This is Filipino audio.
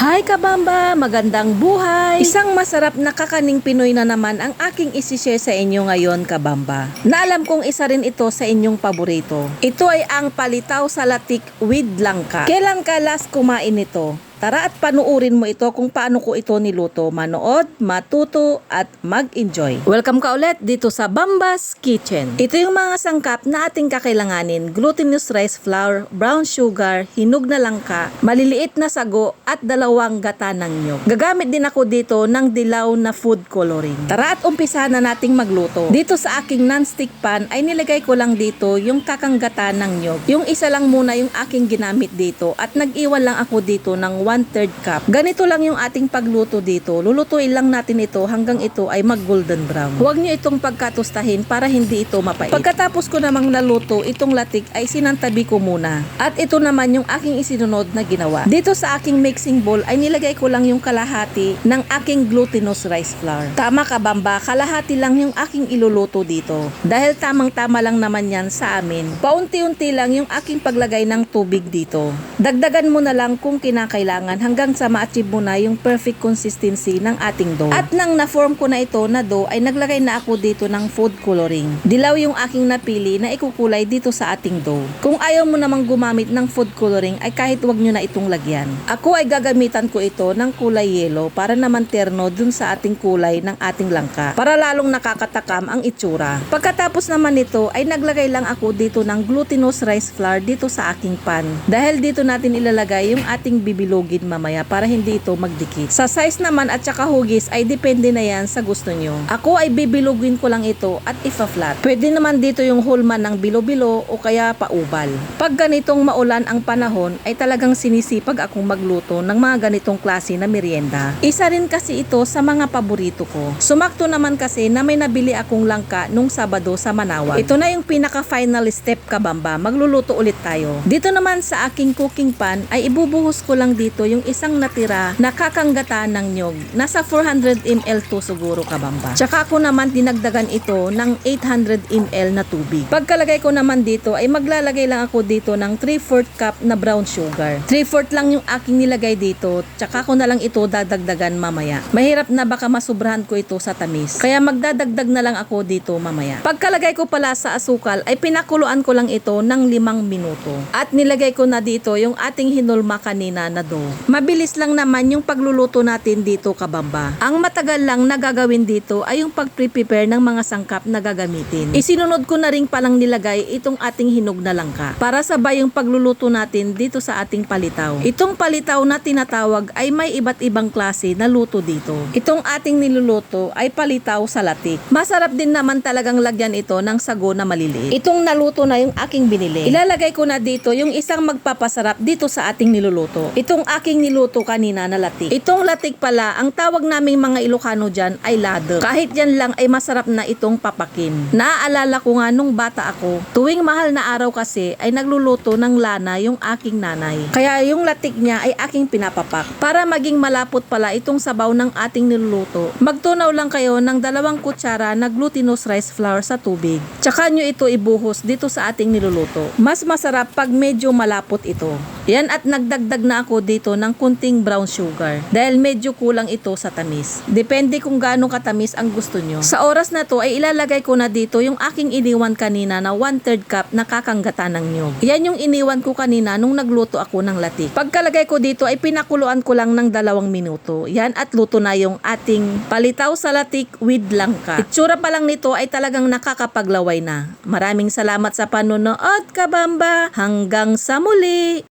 Hi kabamba! Magandang buhay! Isang masarap na kakaning Pinoy na naman ang aking isishare sa inyo ngayon kabamba. Na alam kong isa rin ito sa inyong paborito. Ito ay ang palitaw sa latik with langka. Kailan ka last kumain nito? Tara at panuurin mo ito kung paano ko ito niluto. Manood, matuto, at mag-enjoy. Welcome ka ulit dito sa Bambas Kitchen. Ito yung mga sangkap na ating kakailanganin. Glutinous rice flour, brown sugar, hinog na langka, maliliit na sago, at dalawang gata ng nyog. Gagamit din ako dito ng dilaw na food coloring. Tara at umpisa na nating magluto. Dito sa aking non-stick pan ay nilagay ko lang dito yung kakang gata ng nyog. Yung isa lang muna yung aking ginamit dito at nag-iwan lang ako dito ng 1/3 cup. Ganito lang yung ating pagluto dito. Lulutuin lang natin ito hanggang ito ay mag golden brown. Huwag nyo itong pagkatustahin para hindi ito mapait. Pagkatapos ko namang naluto itong latik ay sinantabi ko muna. At ito naman yung aking isinunod na ginawa. Dito sa aking mixing bowl ay nilagay ko lang yung kalahati ng aking glutinous rice flour. Tama ka bamba, kalahati lang yung aking iluluto dito. Dahil tamang-tama lang naman yan sa amin. Paunti-unti lang yung aking paglagay ng tubig dito. Dagdagan mo na lang kung kinakailangan hanggang sa ma-achieve mo na yung perfect consistency ng ating dough. At nang na-form ko na ito na dough ay naglagay na ako dito ng food coloring. Dilaw yung aking napili na ikukulay dito sa ating dough. Kung ayaw mo namang gumamit ng food coloring ay kahit wag nyo na itong lagyan. Ako ay gagamitan ko ito ng kulay yellow para naman terno dun sa ating kulay ng ating langka. Para lalong nakakatakam ang itsura. Pagkatapos naman nito ay naglagay lang ako dito ng glutinous rice flour dito sa aking pan. Dahil dito natin ilalagay yung ating bibilogin mamaya para hindi ito magdikit. Sa size naman at saka hugis ay depende na yan sa gusto nyo. Ako ay bibilogin ko lang ito at ifa-flat. Pwede naman dito yung hulman ng bilo-bilo o kaya paubal. Pag ganitong maulan ang panahon ay talagang sinisipag akong magluto ng mga ganitong klase na merienda. Isa rin kasi ito sa mga paborito ko. Sumakto naman kasi na may nabili akong langka nung Sabado sa Manawag. Ito na yung pinaka-final step kabamba. Magluluto ulit tayo. Dito naman sa aking cooking pan ay ibubuhos ko lang dito yung isang natira na kakanggata ng nyog. Nasa 400 ml to siguro kabamba. Tsaka ako naman dinagdagan ito ng 800 ml na tubig. Pagkalagay ko naman dito ay maglalagay lang ako dito ng 3/4 cup na brown sugar. 3/4 lang yung aking nilagay dito. Tsaka ko na lang ito dadagdagan mamaya. Mahirap na baka masubrahan ko ito sa tamis. Kaya magdadagdag na lang ako dito mamaya. Pagkalagay ko pala sa asukal ay pinakuluan ko lang ito ng limang minuto. At nilagay ko na dito yung ating hinulma kanina na dough. Mabilis lang naman yung pagluluto natin dito kabamba. Ang matagal lang na gagawin dito ay yung pag-prepare ng mga sangkap na gagamitin. Isinunod ko na rin palang nilagay itong ating hinog na langka para sabay yung pagluluto natin dito sa ating palitaw. Itong palitaw na tinatawag ay may iba't ibang klase na luto dito. Itong ating niluluto ay palitaw sa latik. Masarap din naman talagang lagyan ito ng sago na maliliit. Itong naluto na yung aking binili. Ilalagay ko na dito yung isang magpapasarap dito sa ating niluluto. Itong aking niluto kanina na latik. Itong latik pala, ang tawag naming mga Ilocano dyan ay lado. Kahit yan lang ay masarap na itong papakin. Naaalala ko nga nung bata ako, tuwing mahal na araw kasi ay nagluluto ng lana yung aking nanay. Kaya yung latik niya ay aking pinapapak. Para maging malapot pala itong sabaw ng ating niluluto, magtunaw lang kayo ng dalawang kutsara na glutinous rice flour sa tubig. Tsaka nyo ito ibuhos dito sa ating niluluto. Mas masarap pag medyo malapot ito. Yan at nagdagdag na ako dito ng kunting brown sugar dahil medyo kulang ito sa tamis. Depende kung gaano katamis ang gusto nyo. Sa oras na to ay ilalagay ko na dito yung aking iniwan kanina na 1/3 cup na kakanggata ng nyog. Yan yung iniwan ko kanina nung nagluto ako ng latik. Pagkalagay ko dito ay pinakuluan ko lang ng dalawang minuto. Yan at luto na yung ating palitaw sa latik with langka. Itsura pa lang nito ay talagang nakakapaglaway na. Maraming salamat sa panonood kabamba. Hanggang sa muli!